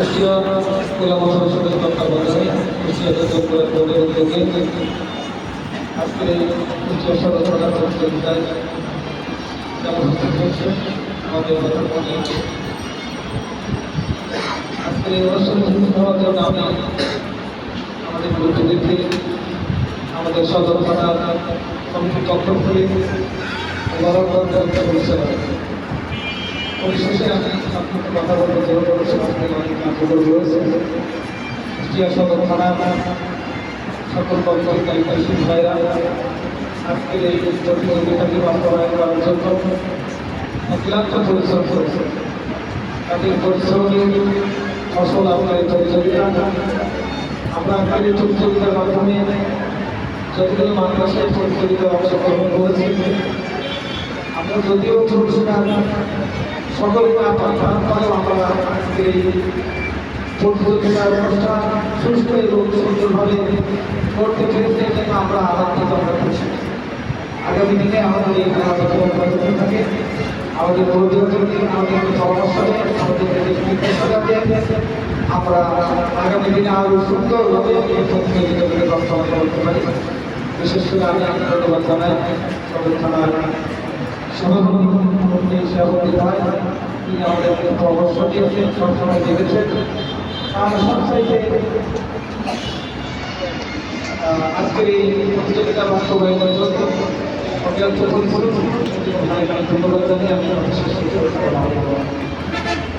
কুষ্টিয়া জেলা প্রশাসনের তত্ত্বাবধানে চট্টগ্রাম বোর্ডের উদ্যোগে আজকে এই সদর থানা প্রতিযোগিতায় যেমন হয়েছে আমাদের প্রধানমন্ত্রী আজকে এই অনুষ্ঠানে উপস্থিত হওয়ার জন্য আমি আমাদের মুরব্বীদেরকে, আমাদের সদর থানার কমিটির পক্ষ থেকে পরিশেষে আমি আপনাকে কথা অনুষ্ঠানে অনেক কার্যকর রয়েছে কুষ্টিয়া সদর থানার সকল কর্মচারী দায়িত্বশীল ভাইরা, আজকের এই প্রতিযোগিতাকে বাস্তবায়ন করার জন্য অক্লান্ত পরিশ্রম করেছে তাদের পরিশ্রমের ফসল আপনার এই প্রতিযোগিতা আমরা আজকের এই প্রতিযোগিতার মাধ্যমে যতগুলো মানুষ এই প্রতিযোগিতায় অংশগ্রহণ করেছে, আমরা যদিও পুরস্কার সকলে না পাঠান পরেও আমরা সুস্থ এবং সুন্দরভাবে করতে পেরেছি এজন্য আমরা আনন্দিত আমরা খুশি আগামী দিনে আমাদের এই খেলাধুলা থাকে। আমরা আগামী দিনে আরও সুন্দরভাবে এই বিশেষ করে আমি ধন্যবাদ জানাই। সদর থানার সভাপতি সভাপতি ভাই তিনি আমাদেরকে পরামর্শ দিয়েছেন সবসময় দেখেছেন আর সবচাইতে আজকের এই প্রতিযোগিতা বাস্তবায়নের জন্য অত্যন্ত ধন্যবাদ জানিয়ে আমি শেষ করছি।